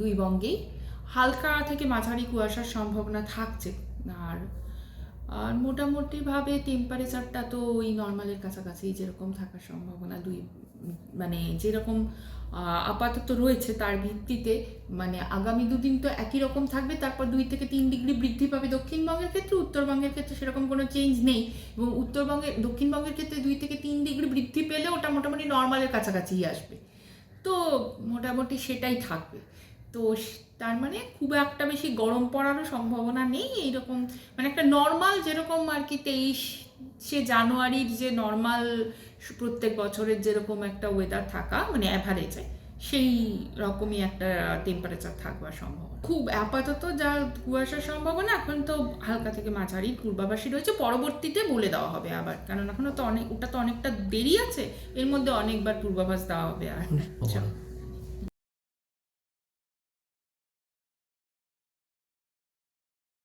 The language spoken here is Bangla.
দুই বঙ্গেই। হালকা থেকে মাঝারি কুয়াশার সম্ভাবনা থাকছে। আর আর মোটামুটিভাবে টেম্পারেচারটা তো ওই নর্মালের কাছাকাছি যেরকম থাকার সম্ভাবনা দুই মানে যেরকম আপাতত রয়েছে তার ভিত্তিতে। মানে আগামী দুদিন তো একই রকম থাকবে, তারপর দুই থেকে তিন ডিগ্রি বৃদ্ধি পাবে দক্ষিণবঙ্গের ক্ষেত্রে, উত্তরবঙ্গের ক্ষেত্রে সেরকম কোনো চেঞ্জ নেই। এবং উত্তরবঙ্গের দক্ষিণবঙ্গের ক্ষেত্রে দুই থেকে তিন ডিগ্রি বৃদ্ধি পেলে ওটা মোটামুটি নর্মালের কাছাকাছিই আসবে। তো মোটামুটি সেটাই থাকবে। তো তার মানে খুব একটা বেশি গরম পড়ারও সম্ভাবনা নেই এইরকম মানে একটা নর্মাল যেরকম আর কি তেইশ সে জানুয়ারির যে নর্মাল প্রত্যেক বছরের যেরকম একটা ওয়েদার থাকা মানে অ্যাভারেজে সেই রকমই একটা টেম্পারেচার থাকবার সম্ভাবনা খুব আপাতত যা কুয়াশার সম্ভাবনা এখন তো হালকা থেকে মাঝারি পূর্বাভাসী রয়েছে পরবর্তীতে বলে দেওয়া হবে আবার কারণ এখনও তো অনেক ওটা তো অনেকটা দেরি আছে এর মধ্যে অনেকবার পূর্বাভাস দেওয়া হবে আর।